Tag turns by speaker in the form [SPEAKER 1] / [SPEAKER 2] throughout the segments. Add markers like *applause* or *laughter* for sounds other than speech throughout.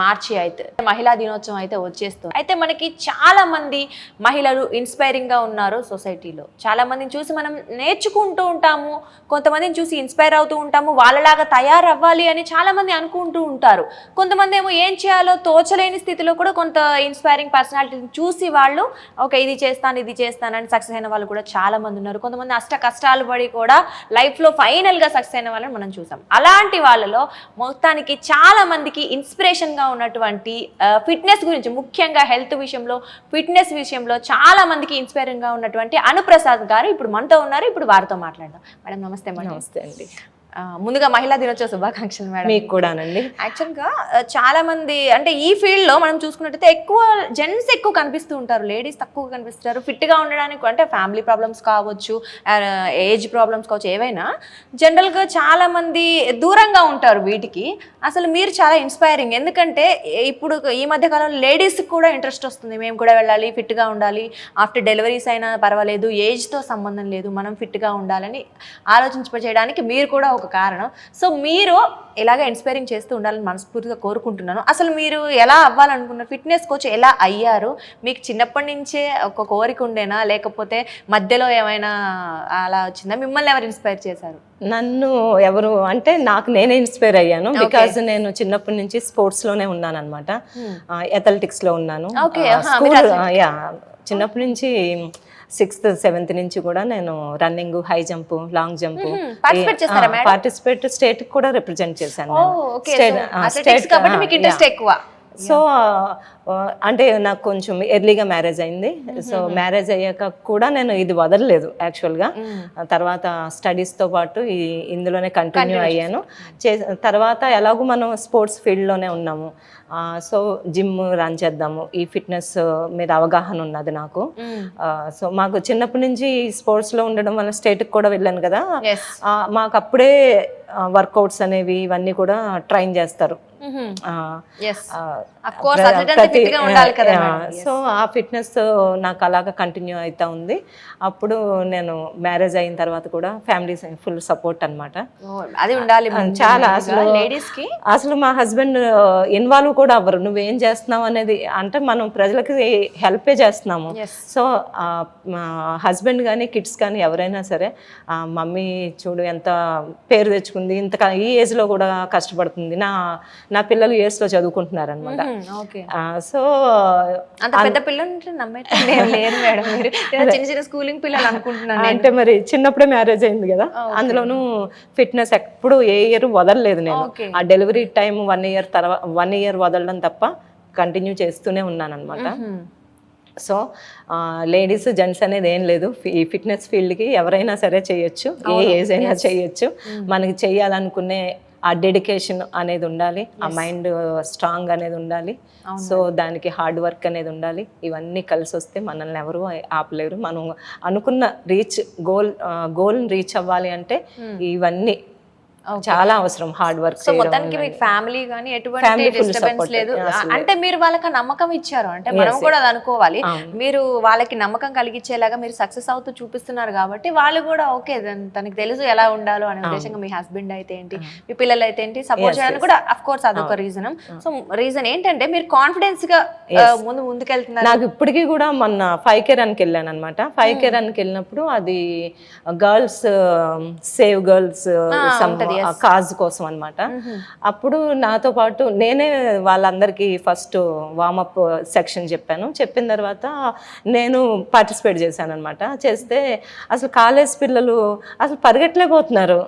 [SPEAKER 1] మార్చి అయితే మహిళా దినోత్సవం అయితే వచ్చేస్తుంది. అయితే మనకి చాలా మంది మహిళలు ఇన్స్పైరింగ్గా ఉన్నారు సొసైటీలో చాలా మందిని చూసి మనం నేర్చుకుంటూ ఉంటాము కొంతమందిని చూసి ఇన్స్పైర్ అవుతూ ఉంటాము వాళ్ళలాగా తయారవ్వాలి అని చాలా మంది అనుకుంటూ ఉంటారు. కొంతమంది ఏమో ఏం చేయాలో తోచలేని స్థితిలో కూడా కొంత ఇన్స్పైరింగ్ పర్సనాలిటీని చూసి వాళ్ళు ఓకే ఇది చేస్తాను ఇది చేస్తాను అని సక్సెస్ అయిన వాళ్ళు కూడా చాలా మంది ఉన్నారు. కొంతమంది అష్ట కష్టాలు పడి కూడా లైఫ్లో ఫైనల్గా సక్సెస్ అయిన వాళ్ళని మనం చూసాం. అలాంటి వాళ్ళలో మొత్తానికి చాలా మందికి ఇన్స్పిరేషన్గా ఉన్నటువంటి ఫిట్నెస్ గురించి ముఖ్యంగా హెల్త్ విషయంలో ఫిట్నెస్ విషయంలో చాలా మందికి ఇన్స్పైరింగ్గా ఉన్నటువంటి అనుప్రసాద్ గారు ఇప్పుడు మనతో ఉన్నారు. ఇప్పుడు వారితో మాట్లాడదాం. మేడం నమస్తే మేడం.
[SPEAKER 2] నమస్తే అండి.
[SPEAKER 1] ముందుగా మహిళా దినోత్సవ శుభాకాంక్షలు మేడం.
[SPEAKER 2] మీకు కూడానండి.
[SPEAKER 1] యాక్చువల్గా చాలా మంది అంటే ఈ ఫీల్డ్లో మనం చూసుకున్నట్టయితే ఎక్కువ జెంట్స్ ఎక్కువ కనిపిస్తూ ఉంటారు. లేడీస్ తక్కువ కనిపిస్తారు. ఫిట్గా ఉండడానికి అంటే ఫ్యామిలీ ప్రాబ్లమ్స్ కావచ్చు ఏజ్ ప్రాబ్లమ్స్ కావచ్చు ఏవైనా జనరల్గా చాలా మంది దూరంగా ఉంటారు వీటికి. అసలు మీరు చాలా ఇన్స్పైరింగ్. ఎందుకంటే ఇప్పుడు ఈ మధ్య కాలంలో లేడీస్ కూడా ఇంట్రెస్ట్ వస్తుంది. మేము కూడా వెళ్ళాలి fit గా ఉండాలి. ఆఫ్టర్ డెలివరీస్ అయినా పర్వాలేదు. age తో సంబంధం లేదు. మనం fit గా ఉండాలని ఆలోచించడానికి మీరు కూడా ఒక కారణం. సో మీరు ఇలాగ ఇన్స్పైరింగ్ చేస్తూ ఉండాలని మనస్ఫూర్తిగా కోరుకుంటున్నాను. అసలు మీరు ఎలా అవ్వాలనుకున్నారు ఫిట్నెస్ కోచ్ ఎలా అయ్యారు? మీకు చిన్నప్పటి నుంచే ఒక కోరిక ఉండేనా? లేకపోతే మధ్యలో ఏమైనా అలా వచ్చిందా? మిమ్మల్ని ఎవరు ఇన్స్పైర్ చేశారు?
[SPEAKER 2] నన్ను ఎవరు అంటే నాకు నేనే ఇన్స్పైర్ అయ్యాను. బికాజ్ నేను చిన్నప్పటి నుంచి స్పోర్ట్స్లోనే ఉన్నాను అనమాట అథ్లెటిక్స్లో ఉన్నాను. చిన్నప్పటి నుంచి సిక్స్త్ సెవెంత్ నుంచి కూడా నేను running high jump long jump? Participate state కూడా రిప్రజెంట్ చేశాను state-
[SPEAKER 1] కాబట్టి
[SPEAKER 2] ఆ,
[SPEAKER 1] మీకు ఇంట్రెస్ట్
[SPEAKER 2] yeah.
[SPEAKER 1] ఎక్కువ
[SPEAKER 2] సో అంటే నాకు కొంచెం ఎర్లీగా మ్యారేజ్ అయింది. సో మ్యారేజ్ అయ్యాక కూడా నేను ఇది వదలలేదు యాక్చువల్గా తర్వాత స్టడీస్తో పాటు ఈ ఇందులోనే కంటిన్యూ అయ్యాను. చే తర్వాత ఎలాగో మనం స్పోర్ట్స్ ఫీల్డ్లోనే ఉన్నాము. సో జిమ్ రన్ చేద్దాము. ఈ ఫిట్నెస్ మీద అవగాహన ఉన్నది నాకు. సో మాకు చిన్నప్పటి నుంచి స్పోర్ట్స్లో ఉండడం వల్ల స్టేట్కి కూడా వెళ్ళాను కదా. మాకు అప్పుడే వర్కౌట్స్ అనేవి ఇవన్నీ కూడా ట్రైన్ చేస్తారు. సో ఆ ఫిట్నెస్ నాకు అలాగా కంటిన్యూ అవుతా ఉంది. అప్పుడు నేను మ్యారేజ్ అయిన తర్వాత కూడా ఫ్యామిలీ ఫుల్ సపోర్ట్ అన్నమాట.
[SPEAKER 1] అది ఉండాలి
[SPEAKER 2] చాలా అసలు
[SPEAKER 1] లేడీస్కి?
[SPEAKER 2] అసలు మా హస్బెండ్ ఇన్వాల్వ్ కూడా అవ్వరు. నువ్వేం చేస్తున్నావు అనేది అంటే మనం ప్రజలకి హెల్పే చేస్తున్నాము. సో హస్బెండ్ కానీ కిడ్స్ కానీ ఎవరైనా సరే మమ్మీ చూడు ఎంత పేరు తెచ్చుకుంది ఇంత ఈ ఏజ్లో కూడా కష్టపడుతుంది. నా నా పిల్లలు ఏజ్లో చదువుకుంటున్నారు అనమాట
[SPEAKER 1] ఓకే.
[SPEAKER 2] సో
[SPEAKER 1] అంత పెద్ద పిల్లలు లేరు మేడం మీరు. *laughs* చిన్న చిన్న స్కూలింగ్ పిల్లలు అనుకుంటున్నాను
[SPEAKER 2] అంటే మరి చిన్నప్పుడే మ్యారేజ్ అయింది కదా? అందులోనూ ఫిట్నెస్ ఎప్పుడు ఏ ఇయర్ వదలలేదు నేను. ఆ డెలివరీ టైం వన్ ఇయర్ తర్వాత వన్ ఇయర్ వదలడం తప్ప కంటిన్యూ చేస్తూనే ఉన్నాను అనమాట సో లేడీస్ జెంట్స్ అనేది ఏం లేదు. ఈ ఫిట్నెస్ ఫీల్డ్కి ఎవరైనా సరే చేయొచ్చు. ఏ ఏజ్ అయినా చేయొచ్చు. మనకి చేయాలనుకునే ఆ డెడికేషన్ అనేది ఉండాలి ఆ మైండ్ స్ట్రాంగ్ అనేది ఉండాలి. సో దానికి హార్డ్ వర్క్ అనేది ఉండాలి. ఇవన్నీ కలిసి వస్తే మనల్ని ఎవరు ఆపలేరు. మనం అనుకున్న రీచ్ గోల్ గోల్ని రీచ్ అవ్వాలి అంటే ఇవన్నీ చాలా అవసరం హార్డ్ వర్క్
[SPEAKER 1] సో మొత్తానికి మీకు ఫ్యామిలీ కానీ ఎటువంటి డిస్టర్బెన్స్. లేదు. అంటే మీరు వాళ్ళకి నమ్మకం ఇచ్చారు. అంటే మనం కూడా అది అనుకోవాలి. మీరు వాళ్ళకి నమ్మకం కలిగించేలాగా మీరు సక్సెస్ అవుతూ చూపిస్తున్నారు కాబట్టి వాళ్ళు కూడా ఓకే తనకి తెలుసు ఎలా ఉండాలో అనే ఉద్దేశంగా మీ హస్బెండ్ అయితే ఏంటి మీ పిల్లలు అయితే ఏంటి సపోర్ట్ చేయడానికి కూడా అఫ్ కోర్స్ అదొక రీజన్ సో రీజన్ ఏంటంటే మీరు కాన్ఫిడెన్స్గా ఆ, ముందు ముందుకెళ్తున్నారు.
[SPEAKER 2] నాకు ఇప్పటికీ కూడా మొన్న ఫైవ్ కే రన్కి వెళ్ళాను అనమాట ఫైవ్ కే రన్కి వెళ్ళినప్పుడు అది గర్ల్స్ సేవ్ గర్ల్స్ కాజ్ కోసం అన్నమాట. అప్పుడు నాతో పాటు నేనే వాళ్ళందరికీ ఫస్ట్ వామప్ సెక్షన్ చెప్పాను. చెప్పిన తర్వాత నేను పార్టిసిపేట్ చేశాను అనమాట చేస్తే అసలు కాలేజ్ పిల్లలు అసలు పరిగెట్టలేకపోతున్నారు.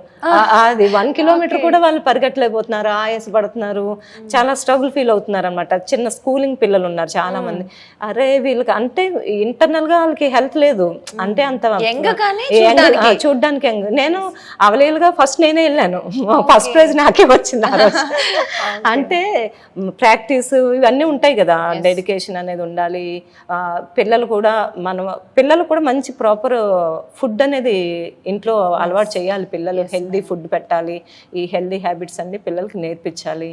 [SPEAKER 2] అది వన్ కిలోమీటర్ కూడా వాళ్ళు పరిగెట్టలేకపోతున్నారు. ఆయాస పడుతున్నారు చాలా స్ట్రగుల్ ఫీల్ అవుతున్నారు అనమాట చిన్న స్కూలింగ్ పిల్లలు ఉన్నారు చాలా మంది అరే వీళ్ళకి అంటే ఇంటర్నల్గా వాళ్ళకి హెల్త్ లేదు. అంటే అంత చూడ్డానికి. నేను అవలేలుగా ఫస్ట్ నేనే వెళ్ళాను. నేను ఫస్ట్ ప్రైజ్ నాకే వచ్చింది ఆ రోజు. *laughs* అంటే ప్రాక్టీస్ ఇవన్నీ ఉంటాయి కదా. డెడికేషన్ అనేది ఉండాలి. పిల్లలు కూడా మనం పిల్లలు కూడా మంచి ప్రాపర్ ఫుడ్ అనేది ఇంట్లో అలవాటు చేయాలి. పిల్లలు హెల్దీ ఫుడ్ పెట్టాలి. ఈ హెల్దీ హ్యాబిట్స్ అన్ని పిల్లలకి నేర్పించాలి.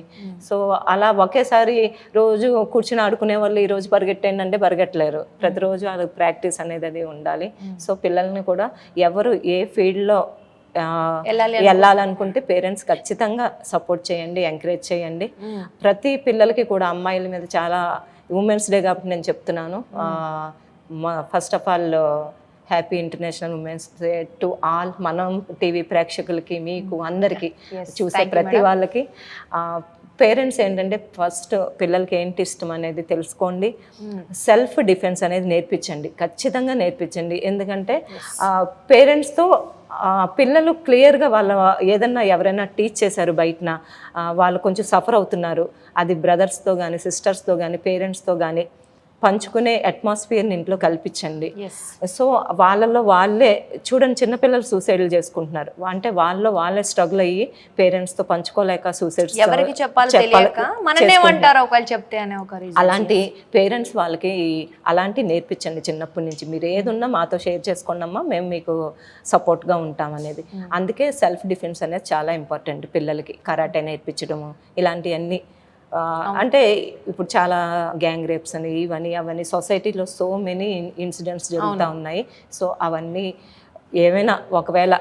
[SPEAKER 2] సో అలా ఒకేసారి రోజు కూర్చుని ఆడుకునే వాళ్ళు ఈ రోజు పరిగెట్టండి అంటే పరిగెట్టలేరు ప్రతిరోజు వాళ్ళకి ప్రాక్టీస్ అనేది అది ఉండాలి. సో పిల్లల్ని కూడా ఎవరు ఏ ఫీల్డ్లో వెళ్ళాలనుకుంటే పేరెంట్స్ ఖచ్చితంగా సపోర్ట్ చేయండి ఎంకరేజ్ చేయండి. ప్రతి పిల్లలకి కూడా అమ్మాయిల మీద చాలా ఉమెన్స్ డే కాబట్టి నేను చెప్తున్నాను. First of all happy international women's day to all Manam TV ప్రేక్షకులకి మీకు అందరికీ చూసే ప్రతి వాళ్ళకి. పేరెంట్స్ ఏంటంటే ఫస్ట్ పిల్లలకి ఏంటి ఇష్టం అనేది తెలుసుకోండి. సెల్ఫ్ డిఫెన్స్ అనేది నేర్పించండి. ఖచ్చితంగా నేర్పించండి. ఎందుకంటే పేరెంట్స్తో పిల్లలు క్లియర్గా వాళ్ళ ఏదన్నా ఎవరైనా టీచ్ చేశారు బయటన వాళ్ళు కొంచెం సఫర్ అవుతున్నారు. అది బ్రదర్స్తో కానీ సిస్టర్స్తో కానీ పేరెంట్స్తో కానీ పంచుకునే అట్మాస్ఫియర్ని ఇంట్లో కల్పించండి. సో వాళ్ళలో వాళ్ళే చూడండి చిన్నపిల్లలు సూసైడ్లు చేసుకుంటున్నారు. అంటే వాళ్ళలో వాళ్ళే స్ట్రగుల్ అయ్యి పేరెంట్స్తో పంచుకోలేక సూసైడ్స్
[SPEAKER 1] ఎవరికి చెప్పాలో ఒకవేళ చెప్తే అనే ఒక రీజన్
[SPEAKER 2] అలాంటి పేరెంట్స్ వాళ్ళకి అలాంటి నేర్పించండి చిన్నప్పటి నుంచి. మీరు ఏదున్నా మాతో షేర్ చేసుకోండమ్మా మేము మీకు సపోర్ట్గా ఉంటాం అనేది. అందుకే సెల్ఫ్ డిఫెన్స్ అనేది చాలా ఇంపార్టెంట్ పిల్లలకి. కరాటే నేర్పించడము ఇలాంటివన్నీ అంటే ఇప్పుడు చాలా గ్యాంగ్ రేప్స్ అని ఇవన్నీ అవన్నీ సొసైటీలో సో మెనీ ఇన్సిడెంట్స్ జరుగుతూ ఉన్నాయి. సో అవన్నీ ఏమైనా ఒకవేళ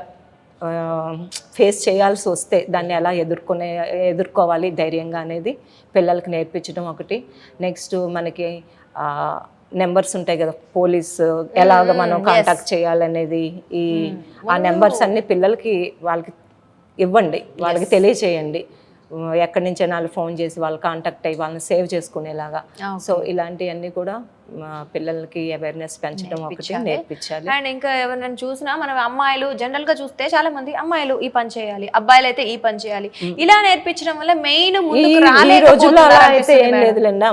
[SPEAKER 2] ఫేస్ చేయాల్సి వస్తే దాన్ని ఎలా ఎదుర్కొనే ఎదుర్కోవాలి ధైర్యంగా అనేది పిల్లలకి నేర్పించడం ఒకటి. నెక్స్ట్ మనకి నెంబర్స్ ఉంటాయి కదా పోలీస్ ఎలాగ మనం కాంటాక్ట్ చేయాలనేది ఈ ఆ నెంబర్స్ అన్ని పిల్లలకి వాళ్ళకి ఇవ్వండి వాళ్ళకి తెలియచేయండి. ఎక్కడి నుంచైనా వాళ్ళు ఫోన్ చేసి వాళ్ళు కాంటాక్ట్ అయ్యి వాళ్ళని సేవ్ చేసుకునేలాగా. సో ఇలాంటివన్నీ కూడా పిల్లలకి అవేర్నెస్ పెంచడం ఒకటి నేర్పించాలి.
[SPEAKER 1] అండ్ ఇంకా ఎవరినైనా చూసినా మనం అమ్మాయిలు జనరల్గా చూస్తే చాలా మంది అమ్మాయిలు ఈ పని చేయాలి అబ్బాయిలు అయితే ఈ పని చేయాలి. ఇలా నేర్పించడం వల్ల మెయిన్
[SPEAKER 2] ఈ రోజుల్లో అలా అయితే ఏం లేదులేండి.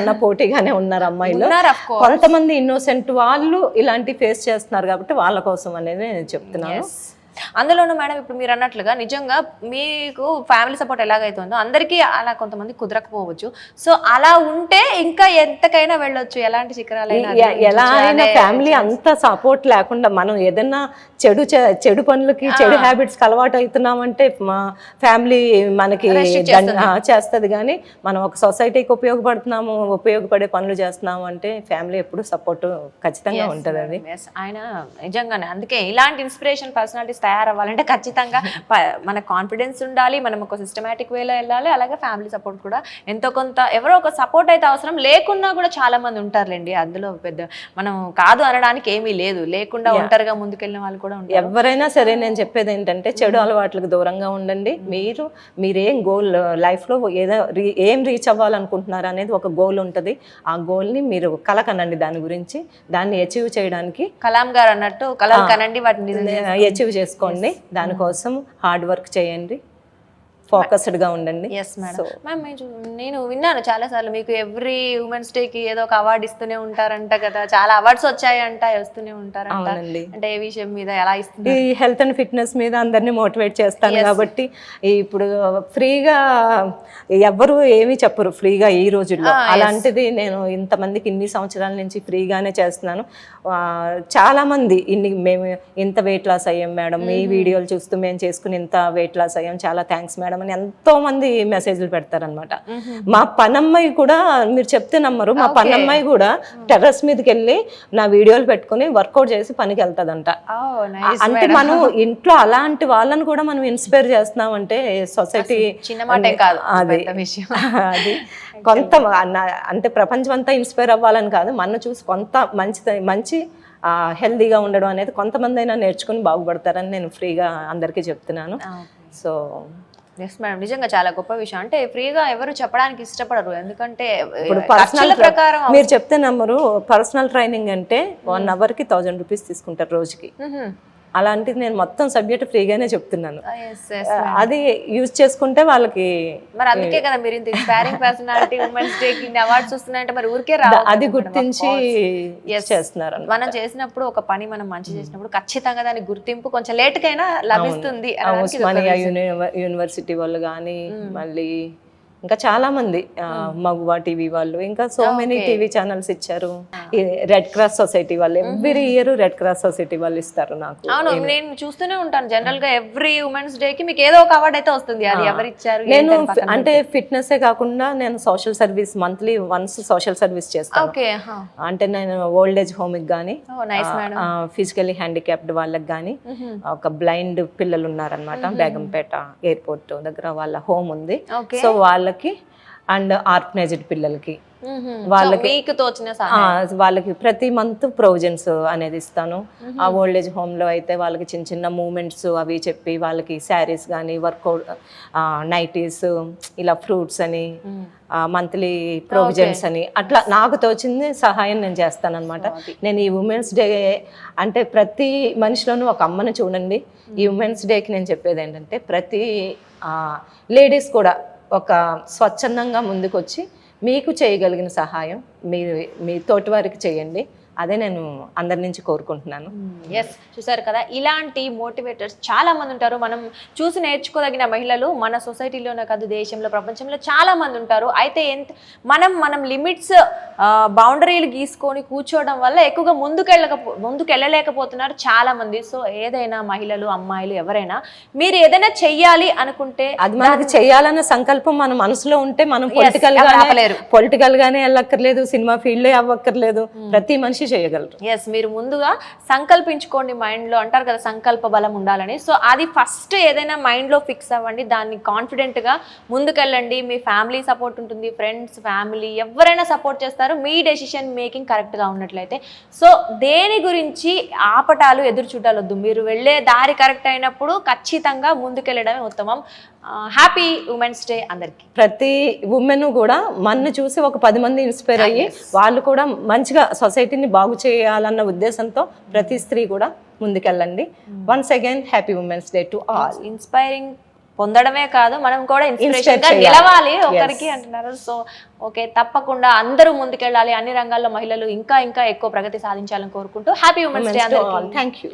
[SPEAKER 2] అన్న పోటీగానే ఉన్నారు అమ్మాయిలు. కొంతమంది ఇన్నోసెంట్ వాళ్ళు ఇలాంటి ఫేస్ చేస్తున్నారు కాబట్టి వాళ్ళ కోసం అనేది నేను చెప్తున్నాను.
[SPEAKER 1] అందులోనూ మేడం ఇప్పుడు మీరు అన్నట్లుగా నిజంగా మీకు ఫ్యామిలీ సపోర్ట్ ఎలాగైతుందో అందరికీ అలా కొంతమంది కుదరకపోవచ్చు. సో అలా ఉంటే ఇంకా ఎంతకైనా వెళ్ళొచ్చు. ఎలాంటి శిఖరాలైనా
[SPEAKER 2] ఎ- ఎలా అయినా ఫ్యామిలీ అంత సపోర్ట్ లేకుండా మనం ఏదైనా చెడు చెడు పనులకి చెడు హ్యాబిట్స్ అలవాటు అవుతున్నామంటే మా ఫ్యామిలీ మనకి చేస్తుంది. కానీ మనం ఒక సొసైటీకి ఉపయోగపడుతున్నాము ఉపయోగపడే పనులు చేస్తున్నాము అంటే ఫ్యామిలీ ఎప్పుడు సపోర్ట్ ఖచ్చితంగా ఉంటుంది అది
[SPEAKER 1] ఆయన నిజంగానే. అందుకే ఇలాంటి ఇన్స్పిరేషన్ పర్సనాలిటీస్ తయారవ్వాలంటే ఖచ్చితంగా మన కాన్ఫిడెన్స్ ఉండాలి మనం ఒక సిస్టమేటిక్ వేలో వెళ్ళాలి అలాగే ఫ్యామిలీ సపోర్ట్ కూడా. ఎంతో కొంత ఎవరో ఒక సపోర్ట్ అయితే అవసరం లేకున్నా కూడా చాలా మంది ఉంటారులేండి. అందులో పెద్ద మనం కాదు అనడానికి ఏమీ లేదు. లేకుండా ఒంటరిగా ముందుకెళ్ళిన వాళ్ళు కూడా ఉంటారు.
[SPEAKER 2] ఎవరైనా సరే నేను చెప్పేది ఏంటంటే చెడు అలవాట్లకు దూరంగా ఉండండి. మీరు మీరేం గోల్ లైఫ్లో ఏదో రీ- ఏం రీచ్ అవ్వాలనుకుంటున్నారు అనేది ఒక గోల్ ఉంటుంది. ఆ గోల్ని మీరు కలకనండి దాని గురించి. దాన్ని అచీవ్ చేయడానికి
[SPEAKER 1] కలాం గారు అన్నట్టు కలం కనండి వాటిని
[SPEAKER 2] అచీవ్ చేసుకోండి. దానికోసం హార్డ్ వర్క్ చేయండి. ఫోకస్డ్గా ఉండండి.
[SPEAKER 1] ఎస్ మేడం మ్యామ్ నేను విన్నాను చాలా సార్లు మీకు ఎవ్రీ ఉమెన్స్ డే కి ఏదో ఒక అవార్డు ఇస్తూనే ఉంటారంట కదా చాలా అవార్డ్స్ వచ్చాయంట వస్తూనే ఉంటారంట.
[SPEAKER 2] అవునండి.
[SPEAKER 1] అంటే ఏ విషయం మీద ఎలా ఇస్తుంది
[SPEAKER 2] ఈ హెల్త్ అండ్ ఫిట్నెస్ మీద అందరినీ మోటివేట్ చేస్తాను కాబట్టి ఇప్పుడు ఫ్రీగా ఎవ్వరు ఏమీ చెప్పరు ఫ్రీగా ఈ రోజుల్లో. అలాంటిది నేను ఇంతమందికి ఇన్ని సంవత్సరాల నుంచి ఫ్రీగానే చేస్తున్నాను. చాలా మంది ఇన్ని మేము ఇంత వెయిట్ లాస్ అయ్యాం మేడం మీ వీడియోలు చూస్తూ మేము చేసుకుని ఇంత వెయిట్ లాస్ అయ్యాం. చాలా థ్యాంక్స్ మేడం అని ఎంతో మంది మెసేజ్లు పెడతారనమాట మా పనమ్మాయి కూడా మీరు చెప్తే నమ్మరు. మా పనమ్మాయి కూడా టెర్రస్ మీదకి వెళ్ళి నా వీడియోలు పెట్టుకుని వర్కౌట్ చేసి పనికి వెళ్తాదంట. అంటే మనం ఇంట్లో అలాంటి వాళ్ళని కూడా మనం ఇన్స్పైర్ చేస్తున్నాం అంటే సొసైటీ
[SPEAKER 1] చిన్న మాటే కాదు
[SPEAKER 2] అది
[SPEAKER 1] విషయం. *laughs*
[SPEAKER 2] అది కొంత అంటే ప్రపంచం అంతా ఇన్స్పైర్ అవ్వాలని కాదు మన చూసి కొంత మంచి మంచి హెల్దీగా ఉండడం అనేది కొంతమంది అయినా నేర్చుకుని బాగుపడతారని నేను ఫ్రీగా అందరికీ చెప్తున్నాను. సో
[SPEAKER 1] ఎస్ మేడం నిజంగా చాలా గొప్ప విషయం. అంటే ఫ్రీగా ఎవరు చెప్పడానికి ఇష్టపడరు. ఎందుకంటే
[SPEAKER 2] పర్సనల్
[SPEAKER 1] ప్రకారం
[SPEAKER 2] మీరు చెప్తే నమ్మరు పర్సనల్ ట్రైనింగ్ అంటే వన్ అవర్కి థౌజండ్ రూపీస్ తీసుకుంటారు రోజుకి.
[SPEAKER 1] మ్హూ.
[SPEAKER 2] అలాంటిది నేను మొత్తం సబ్జెక్ట్ ఫ్రీగానే చెప్తున్నాను.
[SPEAKER 1] Yes.
[SPEAKER 2] అది యూజ్ చేసుకుంటే వాళ్ళకి
[SPEAKER 1] మరి అందుకే కదా మీరు ఇంత inspiring personality women's day awards వస్తున్నాయంటే మరి ఊరికే రావు
[SPEAKER 2] అది గుర్తించి చేస్తున్నారు.
[SPEAKER 1] మనం చేసినప్పుడు ఒక పని మనం మంచి చేసినప్పుడు ఖచ్చితంగా దాని గుర్తింపు కొంచెం లేట్ కైనా లభిస్తుంది
[SPEAKER 2] యూనివర్సిటీ వాళ్ళు కానీ మళ్ళీ ఇంకా చాలా మంది మగువా టీవీ వాళ్ళు ఇంకా సో మెనీ టీవీ ఛానల్స్ ఇచ్చారు. రెడ్ క్రాస్ సొసైటీ వాళ్ళు every year red cross society వాళ్ళు ఇస్తారు నాకు.
[SPEAKER 1] అవును నేను చూస్తూనే ఉంటాను జనరల్గా ఎవ్రీ ఉమెన్స్ డే కి మీకు ఏదో ఒక అవార్డ్ అయితే వస్తుంది. అది ఎవరు ఇచ్చారు
[SPEAKER 2] నేను అంటే ఫిట్నెస్ కాకుండా నేను social service monthly once social service చేస్తాను.
[SPEAKER 1] ఓకే
[SPEAKER 2] అంటే నేను ఓల్డ్ ఏజ్
[SPEAKER 1] హోమ్కి మేడం
[SPEAKER 2] ఫిజికలీ హ్యాండిక్యాప్డ్ వాళ్ళకి కానీ ఒక బ్లైండ్ పిల్లలు ఉన్నారనమాట బేగంపేట ఎయిర్పోర్ట్ దగ్గర వాళ్ళ హోమ్ ఉంది. సో వాళ్ళకి అండ్ ఆర్ఫనైజ్డ్ పిల్లలకి.
[SPEAKER 1] వాళ్ళకి
[SPEAKER 2] వాళ్ళకి ప్రతి మంత్ ప్రొవిజన్స్ అనేది ఇస్తాను. ఆ ఓల్డ్ ఏజ్ హోమ్లో అయితే వాళ్ళకి చిన్న చిన్న మూమెంట్స్ అవి చెప్పి వాళ్ళకి శారీస్ కానీ వర్కౌట్ నైటీస్ ఇలా ఫ్రూట్స్ అని మంత్లీ ప్రొవిజన్స్ అని అట్లా నాకు తోచింది సహాయం నేను చేస్తానన్నమాట. నేను ఈ ఉమెన్స్ డే అంటే ప్రతి మనిషిలోనూ ఒక అమ్మని చూడండి. ఈ ఉమెన్స్ డేకి నేను చెప్పేది ఏంటంటే ప్రతి లేడీస్ కూడా ఒక స్వచ్ఛందంగా ముందుకొచ్చి మీకు చేయగలిగిన సహాయం మీ మీ తోటి వారికి చేయండి. అదే నేను అందరి నుంచి కోరుకుంటున్నాను.
[SPEAKER 1] ఎస్ చూసారు కదా? ఇలాంటి మోటివేటర్స్ చాలా మంది ఉంటారు. మనం చూసి నేర్చుకోదగిన మహిళలు మన సొసైటీలోనే కాదు దేశంలో ప్రపంచంలో చాలా మంది ఉంటారు. అయితే ఎంత మనం మనం లిమిట్స్ బౌండరీలు గీసుకొని కూర్చోవడం వల్ల ఎక్కువగా ముందుకెళ్ళకపో ముందుకు వెళ్ళలేకపోతున్నారు చాలా మంది. సో ఏదైనా మహిళలు అమ్మాయిలు ఎవరైనా మీరు ఏదైనా చెయ్యాలి అనుకుంటే
[SPEAKER 2] అది మనకి చేయాలన్న సంకల్పం మన మనసులో ఉంటే మనం పొలిటికల్ గానే. పొలిటికల్ గానే వెళ్ళక్కర్లేదు సినిమా ఫీల్డ్లో అవ్వక్కర్లేదు ప్రతి మనిషి చేయగలరు.
[SPEAKER 1] ఎస్ మీరు ముందుగా సంకల్పించుకోండి మైండ్లో. అంటారు కదా సంకల్ప బలం ఉండాలని. సో అది ఫస్ట్ ఏదైనా మైండ్లో ఫిక్స్ అవ్వండి. దాన్ని కాన్ఫిడెంట్గా ముందుకెళ్ళండి. మీ ఫ్యామిలీ సపోర్ట్ ఉంటుంది ఫ్రెండ్స్ ఫ్యామిలీ ఎవరైనా సపోర్ట్ చేస్తారు మీ డెసిషన్ మేకింగ్ కరెక్ట్గా ఉన్నట్లయితే. సో దేని గురించి ఆపటాలు ఎదురు చూడాలొద్దు మీరు వెళ్ళే దారి కరెక్ట్ అయినప్పుడు ఖచ్చితంగా ముందుకెళ్ళడమే ఉత్తమం. హ్యాపీ ఉమెన్స్ డే అందరికీ.
[SPEAKER 2] ప్రతి ఉమెన్ కూడా మన్ను చూసి ఒక పది మంది ఇన్స్పైర్ అయ్యి వాళ్ళు కూడా మంచిగా సొసైటీని బాగు చేయాలన్న ఉద్దేశంతో ప్రతి స్త్రీ కూడా ముందుకెళ్ళండి. Once again happy women's day to all
[SPEAKER 1] inspiring పొందడమే కాదు మనం కూడా
[SPEAKER 2] ఇన్స్పిరేషన్గా.
[SPEAKER 1] నిలవాలి ఒకరికి అంటున్నారు. సో ఓకే తప్పకుండా అందరూ ముందుకెళ్ళాలి. అన్ని రంగాల్లో మహిళలు ఇంకా ఇంకా ఎక్కువ ప్రగతి సాధించాలని కోరుకుంటూ happy women's day
[SPEAKER 2] thank you